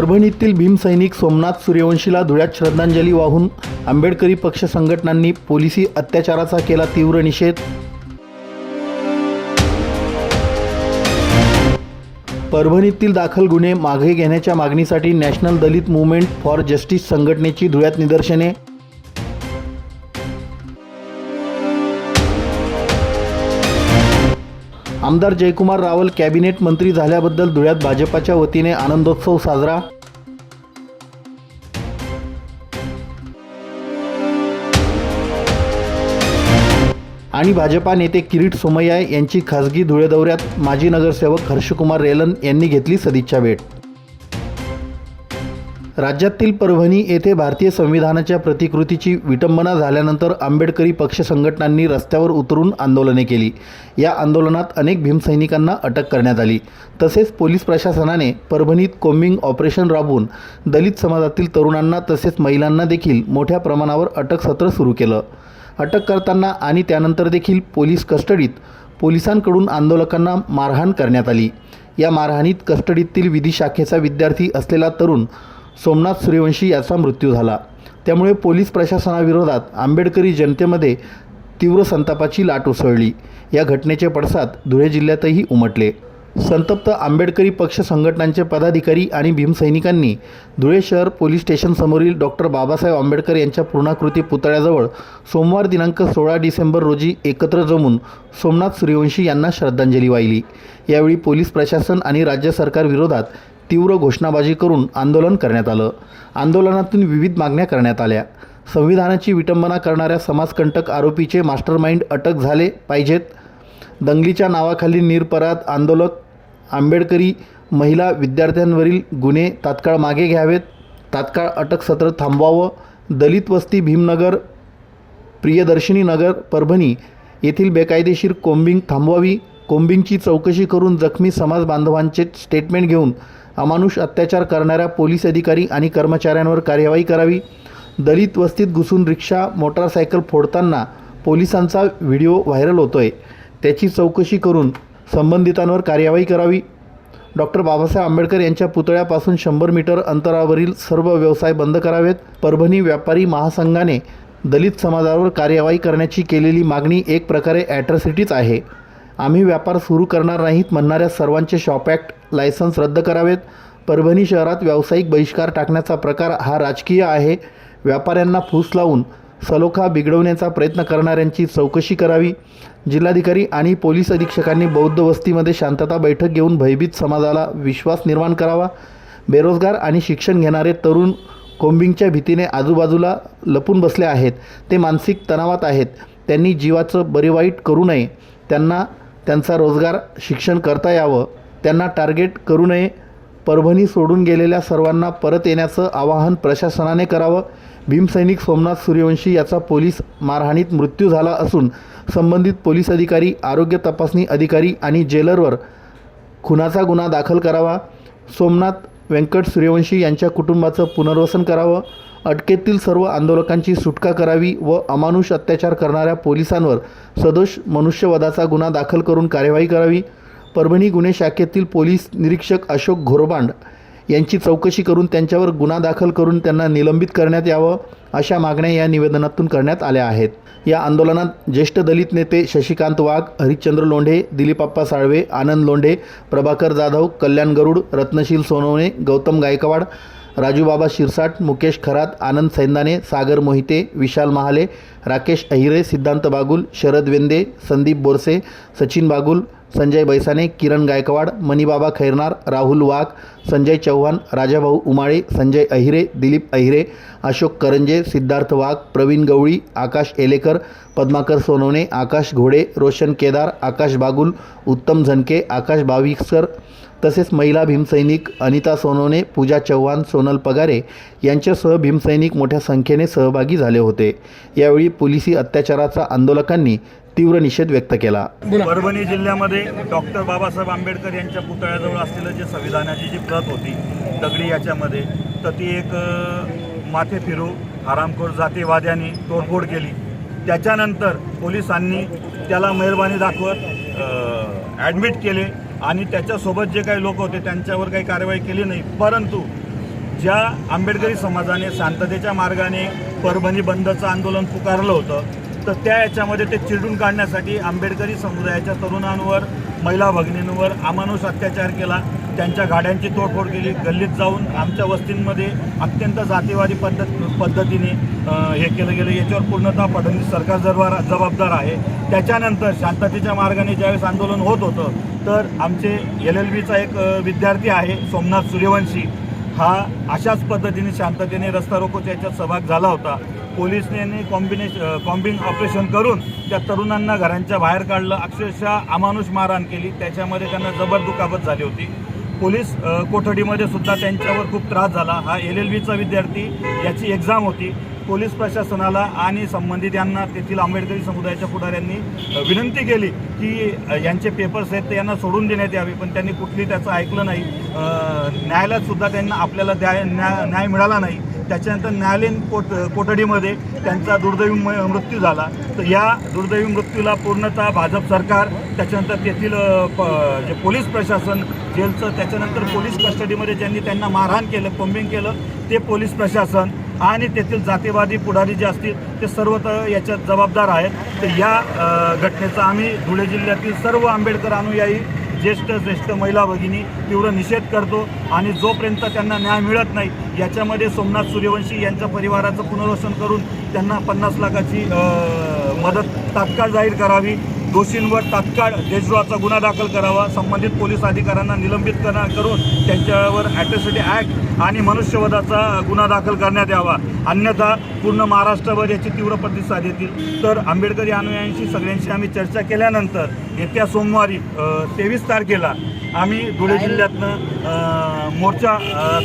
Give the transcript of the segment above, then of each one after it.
परभणीतील भीमसैनिक सोमनाथ सूर्यवंशीला धुळ्यात श्रद्धांजली वाहून आंबेडकरी पक्ष संघटनांनी पोलिसी अत्याचाराचा केला तीव्र निषेध. परभणीतील दाखल गुन्हे मागे घेण्याच्या मागणीसाठी national Dalit movement for justice संघटनेची धुळ्यात निदर्शने. आमदार जयकुमार रावल कॅबिनेट मंत्री झाल्याबद्दल धुळ्यात भाजपाच्या वतीने आनंदोत्सव साजरा. आणि भाजपा नेते किरीट सोमय्या यांची खासगी धुळे दौऱ्यात माजी नगरसेवक हर्षकुमार रेलन यांनी घेतली सदिच्छा भेट. राज्यातील परभणी येथे भारतीय संविधानाच्या प्रतिकृतीची विटंबना झाल्यानंतर आंबेडकरी पक्ष संघटनांनी रस्त्यावर उतरून आंदोलने केली. या आंदोलनात अनेक भीमसैनिकांना अटक करण्यात आली. तसेच पोलीस प्रशासनाने परभणीत कोम्बिंग ऑपरेशन राबवून दलित समाजातील तरुणांना तसेच महिलांना देखील मोठ्या प्रमाणावर अटक सत्र सुरू केलं. अटक करताना आणि त्यानंतर देखील पोलीस कस्टडीत पोलिसांकडून आंदोलकांना मारहाण करण्यात आली. या मारहाणीत कस्टडीतील विधी शाखेचा विद्यार्थी असलेला तरुण सोमनाथ सूर्यवंशी याचा मृत्यू झाला. त्यामुळे पोलीस प्रशासनाविरोधात आंबेडकरी जनतेमध्ये तीव्र संतापाची लाट उसळली. या घटनेचे पडसाद धुळे जिल्ह्यातही उमटले. संतप्त आंबेडकरी पक्ष संघटनांचे पदाधिकारी आणि भीमसैनिकांनी धुळे शहर पोलीस स्टेशनसमोरील डॉक्टर बाबासाहेब आंबेडकर यांच्या पूर्णाकृती पुतळ्याजवळ सोमवार दिनांक सोळा डिसेंबर रोजी एकत्र जमून सोमनाथ सूर्यवंशी यांना श्रद्धांजली वाहिली. यावेळी पोलीस प्रशासन आणि राज्य सरकारविरोधात तीव्र घोषणाबाजी करून आंदोलन करण्यात आलं. आंदोलनातून विविध मागण्या करण्यात आल्या. संविधानाची विटंबना करणाऱ्या समाजकंटक आरोपीचे मास्टरमाइंड अटक झाले पाहिजेत. दंगलीच्या नावाखाली निरपराध आंदोलक आंबेडकरी महिला विद्यार्थ्यांवरील गुन्हे तात्काळ मागे घ्यावेत. तात्काळ अटक सत्र थांबवावं. दलित वस्ती भीमनगर प्रियदर्शिनी नगर परभणी येथील बेकायदेशीर कोंबिंग थांबवावी. कोम्बिंगची चौकशी करून जखमी समाज बांधवांचे स्टेटमेंट घेऊन अमानुष अत्याचार करणाऱ्या पोलीस अधिकारी आणि कर्मचाऱ्यांवर कार्यवाही करावी. दलित वस्तीत घुसून रिक्षा मोटारसायकल फोडताना पोलिसांचा व्हिडिओ व्हायरल होतोय. त्याची चौकशी करून संबंधितांवर कार्यवाही करावी. डॉक्टर बाबासाहेब आंबेडकर यांच्या पुतळ्यापासून शंभर मीटर अंतरावरील सर्व व्यवसाय बंद करावेत. परभणी व्यापारी महासंघाने दलित समाजावर कार्यवाही करण्याची केलेली मागणी एक प्रकारे ॲट्रॉसिटीच आहे. आम्ही व्यापार सुरू करणार नाहीत म्हणणाऱ्या सर्वांचे शॉप ॲक्ट लायसन्स रद्द करावेत. परभणी शहरात व्यावसायिक बहिष्कार टाकण्याचा प्रकार हा राजकीय आहे. व्यापाऱ्यांना फूस लावून सलोखा बिघडवण्याचा प्रयत्न करणाऱ्यांची चौकशी करावी. जिल्हाधिकारी आणि पोलीस अधीक्षकांनी बौद्ध वस्तीमध्ये शांतता बैठक घेऊन भयभीत समाजाला विश्वास निर्माण करावा. बेरोजगार आणि शिक्षण घेणारे तरुण कोंबिंगच्या भीतीने आजूबाजूला लपून बसले आहेत. ते मानसिक तणावात आहेत. त्यांनी जीवाचं बरे वाईट करू नये. त्यांना त्यांचा रोजगार शिक्षण करता यावं त्यांना टार्गेट करू नये परभणी सोडून गेलेल्या सर्वांना परत येण्याचं आवाहन प्रशासनाने करावं. भीमसैनिक सोमनाथ सूर्यवंशी याचा पोलीस मारहाणीत मृत्यू झाला असून संबंधित पोलीस अधिकारी आरोग्य तपासणी अधिकारी आणि जेलरवर खुनाचा गुन्हा दाखल करावा. सोमनाथ व्यंकट सूर्यवंशी यांच्या कुटुंबाचं पुनर्वसन करावं अटकेतील सर्व आंदोलकांची सुटका करावी व अमानुष अत्याचार करणाऱ्या पोलिसांवर सदोष मनुष्यवधाचा गुन्हा दाखल करून कार्यवाही करावी. परभणी गुन्हे शाखेतील पोलीस निरीक्षक अशोक घोरबांड यांची चौकशी करून त्यांच्यावर गुन्हा दाखल करून त्यांना निलंबित करण्यात यावं अशा मागण्या या निवेदनातून करण्यात आल्या आहेत. या आंदोलनात ज्येष्ठ दलित नेते शशिकांत वाघ हरिश्चंद्र लोंढे दिलीपाप्पा साळवे आनंद लोंढे प्रभाकर जाधव कल्याण गरुड रत्नशील सोनवणे गौतम गायकवाड राजूबाबा शिरसाट मुकेश खरात आनंद सैंदाने सागर मोहिते विशाल महाले राकेश अहिरे सिद्धांत बागुल शरद वेंदे संदीप बोरसे सचिन बागुल संजय बैसाने किरण गायकवाड मणिबाबा खैरनार राहुल वाघ संजय चव्हाण राजाभाऊ उमाळे संजय अहिरे दिलीप अहिरे अशोक करंजे सिद्धार्थ वाघ प्रवीण गवळी आकाश एलेकर पद्माकर सोनवणे आकाश घोडे रोशन केदार आकाश बागुल उत्तम झनके आकाश बाविस्कर तसेच महिला भीमसैनिक अनिता सोनवणे पूजा चव्हाण सोनल पगारे यांच्यासह भीमसैनिक मोठ्या संख्येने सहभागी झाले होते. यावेळी पोलिसी अत्याचाराचा आंदोलकांनी तीव्र निषेध व्यक्त केला. परभणी जिल्ह्यामध्ये डॉक्टर बाबासाहेब आंबेडकर यांच्या पुतळ्याजवळ असलेलं जे संविधानाची जी प्रत होती दगडी याच्यामध्ये तर ती एक माथे फिरू हरामखोर जातीवाद्यांनी तोडफोड केली. त्याच्यानंतर पोलिसांनी त्याला मेहरबानी दाखवत ॲडमिट केले आणि त्याच्यासोबत जे काही लोक होते त्यांच्यावर काही कारवाई केली नाही. परंतु ज्या आंबेडकरी समाजाने शांततेच्या मार्गाने परभणी बंदचं आंदोलन पुकारलं होतं तर त्या याच्यामध्ये ते चिरडून काढण्यासाठी आंबेडकरी समुदायाच्या तरुणांवर महिला भगिनींवर अमानुष अत्याचार केला. त्यांच्या गाड्यांची तोडफोड केली. गल्लीत जाऊन आमच्या वस्तींमध्ये अत्यंत जातीवादी पद्धत पद्धतीने हे केलं गेलं. याच्यावर पूर्णतः फडणवीस सरकार जरवार जबाबदार आहे. त्याच्यानंतर शांततेच्या मार्गाने ज्यावेळेस आंदोलन होत होतं तर आमचे एल एल बीचा एक विद्यार्थी आहे सोमनाथ सूर्यवंशी. हा अशाच पद्धतीने शांततेने रस्ता रोकोच्या याच्यात सहभाग झाला होता. पोलिसने कॉम्बिनेश कॉम्बिंग ऑपरेशन करून त्या तरुणांना घरांच्या बाहेर काढलं. अक्षरशः अमानुष मारहाण केली. त्याच्यामध्ये त्यांना जबर दुखापत झाली होती. पोलीस कोठडीमध्ये सुद्धा त्यांच्यावर खूप त्रास झाला. हा एल एल बीचा विद्यार्थी याची एक्झाम होती. पोलीस प्रशासनाला आणि संबंधित यांना तेथील आंबेडकरी समुदायाच्या पुढाऱ्यांनी विनंती केली की यांचे पेपर्स आहेत ते यांना सोडून देण्यात यावे पण त्यांनी कुठली त्याचं ऐकलं नाही. न्यायालयातसुद्धा त्यांना आपल्याला द्याय न्याय न्याय मिळाला नाही. त्याच्यानंतर न्यायालयीन कोट कोठडीमध्ये त्यांचा दुर्दैवी म- मृत्यू झाला. तर या दुर्दैवी मृत्यूला पूर्णतः भाजप सरकार त्याच्यानंतर तेथील प जे पोलीस प्रशासन जेलचं त्याच्यानंतर पोलीस कस्टडीमध्ये ज्यांनी त्यांना मारहाण केलं कोंबिंग केलं ते पोलीस प्रशासन आणि तेथील जातीवादी पुढारी जे असतील ते सर्व याच्यात जबाबदार आहेत. तर या घटनेचा आम्ही धुळे जिल्ह्यातील सर्व आंबेडकर अनुयायी ज्येष्ठ ज्येष्ठ महिला भगिनी तीव्र निषेध करतो आणि जोपर्यंत त्यांना न्याय मिळत नाही याच्यामध्ये सोमनाथ सूर्यवंशी यांच्या परिवाराचं पुनर्वसन करून त्यांना पन्नास लाखाची मदत तात्काळ जाहीर करावी. दोषींवर तात्काळ देशद्रोहाचा गुन्हा दाखल करावा संबंधित पोलीस अधिकाऱ्यांना निलंबित करा करून त्यांच्यावर ॲट्रॉसिटी ॲक्ट आणि मनुष्यवधाचा गुन्हा दाखल करण्यात यावा. अन्यथा पूर्ण महाराष्ट्रभर याची तीव्र प्रतिसाद येतील. तर आंबेडकरी अनुयायांशी सगळ्यांशी आम्ही चर्चा केल्यानंतर येत्या सोमवारी तेवीस तारखेला आम्ही धुळे जिल्ह्यातनं मोर्चा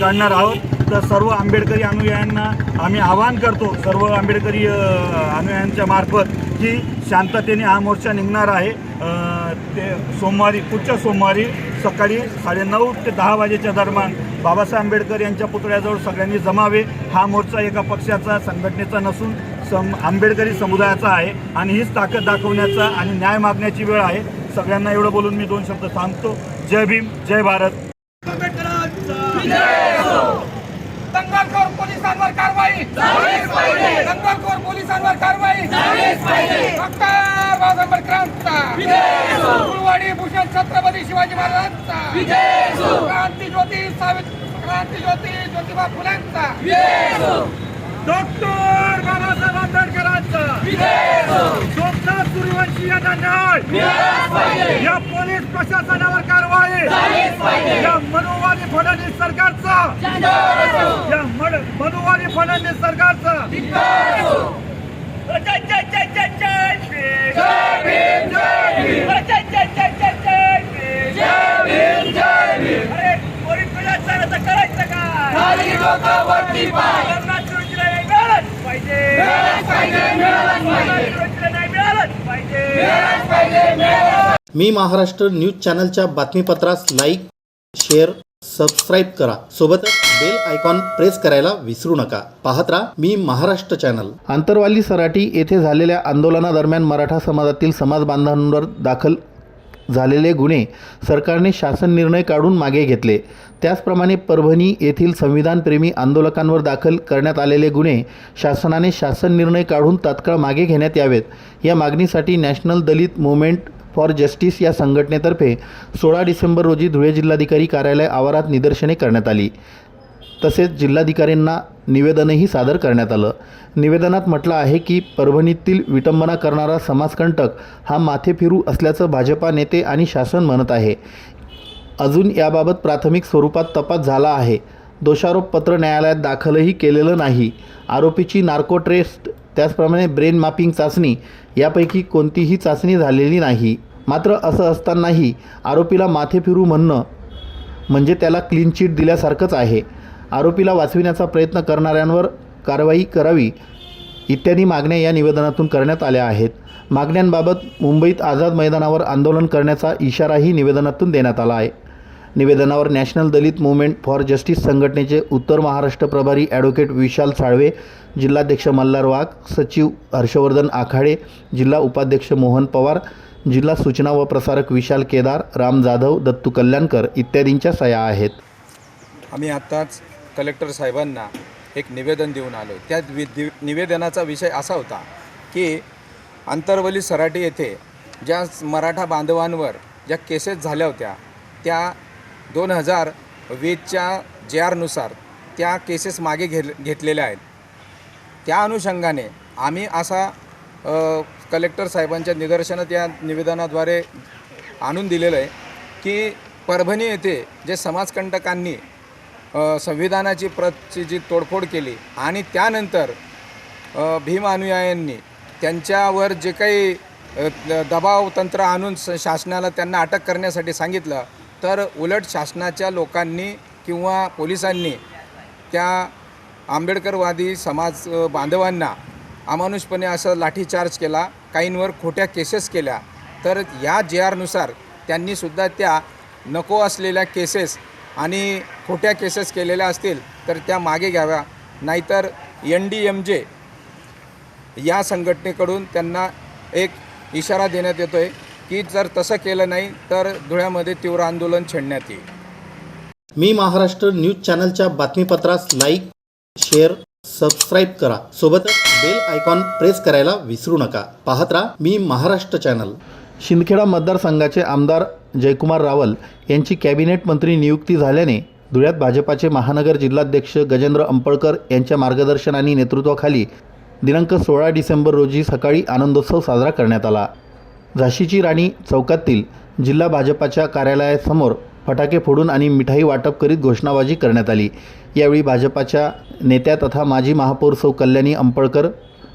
काढणार आहोत. तर सर्व आंबेडकरी अनुयायांना आम्ही आवाहन करतो सर्व आंबेडकरी अनुयायांच्या मार्फत की शांततेने हा मोर्चा निघणार आहे. ते सोमवारी पुढच्या सोमवारी सकाळी साडेनऊ ते दहा वाजेच्या दरम्यान बाबासाहेब आंबेडकर यांच्या पुतळ्याजवळ सगळ्यांनी जमावे. हा मोर्चा एका पक्षाचा संघटनेचा नसून सम आंबेडकरी समुदायाचा आहे आणि हीच ताकद दाखवण्याचा आणि न्याय मागण्याची वेळ आहे. सगळ्यांना एवढं बोलून मी दोन शब्द थांबतो. जय भीम जय भारत दंगलखोर पोलिसांवर कारवाई दंगलखोर कारवाई डॉक्टर बाबासाहेब आंबेडकरांचा फुलवाडी भूषण छत्रपती शिवाजी महाराजांचा. क्रांती ज्योती सावित्री क्रांती ज्योती ज्योतिबा फुलांचा डॉक्टर बाबासाहेब आंबेडकरांचा. सोमनाथ सूर्यवंशी यांना न्याय या पोलीस प्रशासनावर कारवाई. या मनोवादी फडणवीस सरकारचा. या मड- मनुवादी फडणवीस सरकारचा जय जय जय जय जय भीम. जय जय जय जय जय भीम. अरे, पोलीस प्रशासनाचं करायचं काय? कर्नाटक सुरक्षेला नाही मिळालंच पाहिजे. कर्नाटक सुरक्षेला नाही मिळालंच पाहिजे. मी महाराष्ट्र न्यूज चॅनलच्या बातमीपत्रास लाईक शेअर सबस्क्राईब करा. सोबतच बेल आयकॉन प्रेस करायला विसरू नका. पाहत राहा मी महाराष्ट्र चॅनल. आंतरवाली सराटी येथे झालेल्या आंदोलनादरम्यान मराठा समाजातील समाज बांधवांवर दाखल झालेले गुन्हे सरकारने शासन निर्णय काढून मागे घेतले. त्याचप्रमाणे परभणी येथील संविधानप्रेमी आंदोलकांवर दाखल करण्यात आलेले गुन्हे शासनाने शासन निर्णय काढून तात्काळ मागे घेण्यात यावेत. या मागणीसाठी national Dalit movement for justice या संघटनेतर्फे सोळा डिसेंबर रोजी धुळे जिल्हाधिकारी कार्यालय आवारात निदर्शने करण्यात आली. तसेच जिल्हाधिकाऱ्यांना निवेदनही सादर करण्यात आलं. निवेदनात म्हटलं आहे की परभणीतील विटंबना करणारा समाजकंटक हा माथेफिरू असल्याचं भाजपा नेते आणि शासन म्हणत आहे. अजून याबाबत प्राथमिक स्वरूपात तपास झाला आहे. दोषारोपपत्र न्यायालयात दाखलही केलेलं नाही. आरोपीची नार्को टेस्ट त्याचप्रमाणे ब्रेन मॅपिंग चाचणी यापैकी कोणतीही चाचणी झालेली नाही. मात्र असं असतानाही आरोपीला माथे फिरू म्हणणं म्हणजे त्याला क्लीन चिट दिल्यासारखंच आहे. आरोपीला वाचविण्याचा प्रयत्न करणाऱ्यांवर कारवाई करावी इत्यादी मागण्या या निवेदनातून करण्यात आल्या आहेत. मागण्यांबाबत मुंबईत आझाद मैदानावर आंदोलन करण्याचा इशाराही निवेदनातून देण्यात आला आहे. निवेदनावर national Dalit movement for justice संघटनेचे उत्तर महाराष्ट्र प्रभारी ॲडव्होकेट विशाल साळवे जिल्हाध्यक्ष मल्हार वाघ सचिव हर्षवर्धन आखाडे जिल्हा उपाध्यक्ष मोहन पवार जिल्हा सूचना व प्रसारक विशाल केदार राम जाधव दत्तू कल्याणकर इत्यादींच्या सह्या आहेत. आम्ही आत्ताच कलेक्टर साहेबांना एक निवेदन देऊन आलो त्या वि दि निवेदनाचा विषय असा होता की अंतरवली सराटी येथे ज्या मराठा बांधवांवर ज्या केसेस झाल्या होत्या त्या दोन हजार वीसच्या जे आरनुसार त्या केसेस मागे घे घेतलेल्या आहेत. त्या अनुषंगाने आम्ही असा कलेक्टर साहेबांच्या निदर्शनात या निवेदनाद्वारे आणून दिलेलं आहे की परभणी येथे जे समाजकंटकांनी संविधानाची प्रतची जी तोडफोड केली आणि त्यानंतर भीम अनुयायांनी त्यांच्यावर जे काही दबाव तंत्र आणून स शासनाला त्यांना अटक करण्यासाठी सांगितलं तर उलट शासनाच्या लोकांनी किंवा पोलिसांनी त्या आंबेडकरवादी समाज बांधवांना अमानुषपणे असं लाठीचार्ज केला काहींवर खोट्या केसेस केल्या तर या जे आरनुसार त्यांनीसुद्धा त्या नको असलेल्या केसेस आणि खोट्या केसेस केलेल्या असतील तर त्या मागे घ्याव्या. नाहीतर एन डी एम जे या संघटनेकडून त्यांना एक इशारा देण्यात येतो आहे की जर तसं केलं नाही तर धुळ्यामध्ये तीव्र आंदोलन छेडण्यात येईल. मी महाराष्ट्र न्यूज चॅनलच्या बातमीपत्रास लाईक शेअर सबस्क्राईब करा. सोबतच बेल आयकॉन प्रेस करायला विसरू नका. पाहत राहा मी महाराष्ट्र चॅनल. शिंदखेडा मतदारसंघाचे आमदार जयकुमार रावल यांची कॅबिनेट मंत्री नियुक्ती झाल्याने धुळ्यात भाजपाचे महानगर जिल्हाध्यक्ष गजेंद्र अंपळकर यांच्या मार्गदर्शन आणि नेतृत्वाखाली दिनांक सोळा डिसेंबर रोजी सकाळी आनंदोत्सव साजरा करण्यात आला. झाशीची राणी चौकातील जिल्हा भाजपाच्या कार्यालयासमोर फटाके फोडून आणि मिठाई वाटप करीत घोषणाबाजी करण्यात आली. यावेळी भाजपाच्या नेत्या तथा माजी महापौर Sau Kalyani Ampalkar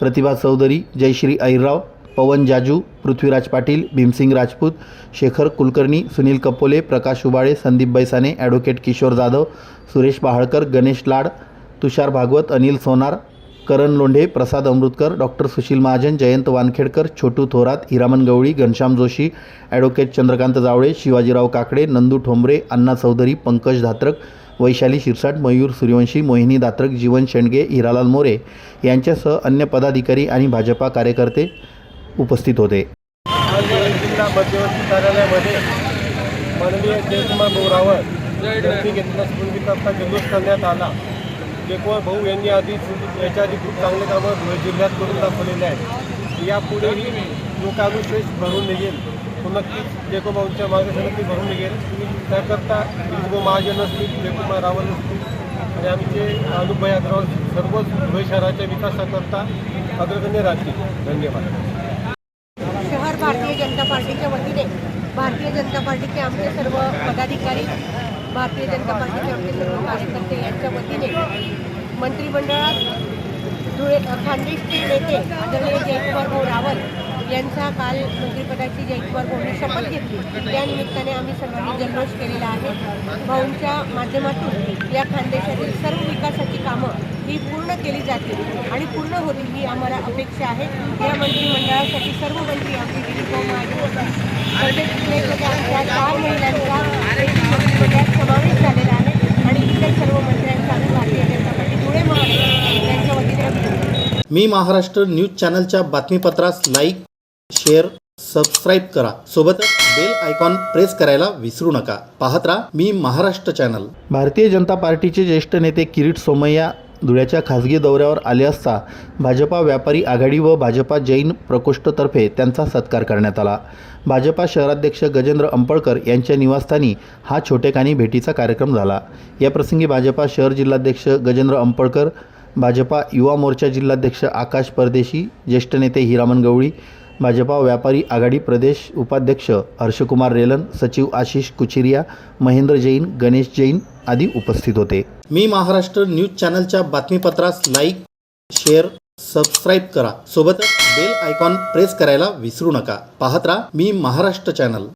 Pratibha Chaudhari Jayashree Ahirrao Pawan Jaju Prithviraj Patil Bhimsing Rajput Shekhar Kulkarni Sunil Kapole Prakash Ubale Sandeep Baisane advocate Kishor Jadhav Suresh Bahalkar Ganesh Lad Tushar Bhagwat Anil Sonar Karan Londhe Prasad Amrutkar doctor Sushil Mahajan Jayant Wankhedkar Chhotu Thorat Hiraman Gawali Ghanshyam Joshi advocate Chandrakant Jawale Shivajirao Kakade Nandu Thombare Anna Chaudhari Pankaj Dhatrak Vaishali Shirsat Mayur Suryavanshi Mohini Datrak Jeevan Shendge Hiralal More यांच्यासह अन्य पदाधिकारी आणि भाजपा कार्यकर्ते उपस्थित होते. आज जिल्हा मध्यवर्ती कार्यालयामध्ये माननीय जयकुमार भाऊ रावळ यांची घेतला स्मृतीकरता जल्लोष करण्यात आला. जयकुमार भाऊ यांनी आधीच याच्या आधी खूप चांगले कामं धुळे जिल्ह्यात करून दाखवलेले आहेत. यापुढेही लोकानुशेष भरून निघेल. तो नक्कीच जयकुमार भाऊंच्या मार्गदर्शनात भरून निघेल. त्याकरता विजयभाऊ महाजन असतील जयकुमार रावल असतील आणि आमचे अनुभय अग्रवाल सर्वच धुळे शहराच्या विकासाकरता अग्रगण्य राहतील. धन्यवाद शहर भारतीय जनता पार्टीच्या वतीने भारतीय जनता पार्टीचे आमचे सर्व पदाधिकारी भारतीय जनता पार्टीचे आमचे सर्व कार्यकर्ते यांच्या वतीने मंत्रिमंडळात धुळे खानदेशचे नेते आदरणीय जयकुमारभाऊ रावल यांचा काल मंत्रिपदाची जयकुमार भाऊंनी शपथ घेतली. त्यानिमित्ताने आम्ही सर्वांनी जल्लोष केलेला आहे. भाऊंच्या माध्यमातून या खानदेशातील सर्व विकासाची कामं ही पूर्ण केली जातील आणि पूर्ण होतील ही आम्हाला अपेक्षा आहे. या मंत्रिमंडळासाठी सर्व मंत्री आमचे दिलीप भाऊ महाजन प्रत्येक आमच्या चार महिलांचा समावेश झालेला आहे आणि इतर सर्व मंत्र्यांचा आम्ही भारतीय जनता पार्टी धुळे महाराष्ट्र यांच्या वतीने. मी महाराष्ट्र न्यूज चॅनलच्या बातमीपत्रास लाईक शेअर सबस्क्राईब करा. सोबतच बेल आयकॉन प्रेस करायला विसरू नका. पाहत राहा मी महाराष्ट्र चॅनल. भारतीय जनता पार्टीचे ज्येष्ठ नेते किरीट सोमय्या धुळ्याच्या खासगी दौऱ्यावर आले असता भाजपा व्यापारी आघाडी व भाजपा जैन प्रकोष्ठतर्फे त्यांचा सत्कार करण्यात आला. भाजपा शहराध्यक्ष गजेंद्र अंपळकर यांच्या निवासस्थानी हा छोटेखानी भेटीचा कार्यक्रम झाला. याप्रसंगी भाजपा शहर जिल्हाध्यक्ष गजेंद्र अंपळकर भाजपा युवा मोर्चा जिल्हाध्यक्ष आकाश परदेशी ज्येष्ठ नेते हिरामन गवळी भाजपा व्यापारी आघाडी प्रदेश उपाध्यक्ष हर्षकुमार रेलन सचिव आशिष कुचिरिया महेंद्र जैन गणेश जैन आदी उपस्थित होते. मी महाराष्ट्र न्यूज चॅनलच्या बातमीपत्रास लाईक शेअर सबस्क्राईब करा. सोबतच बेल आयकॉन प्रेस करायला विसरू नका. पाहत राहा मी महाराष्ट्र चॅनल.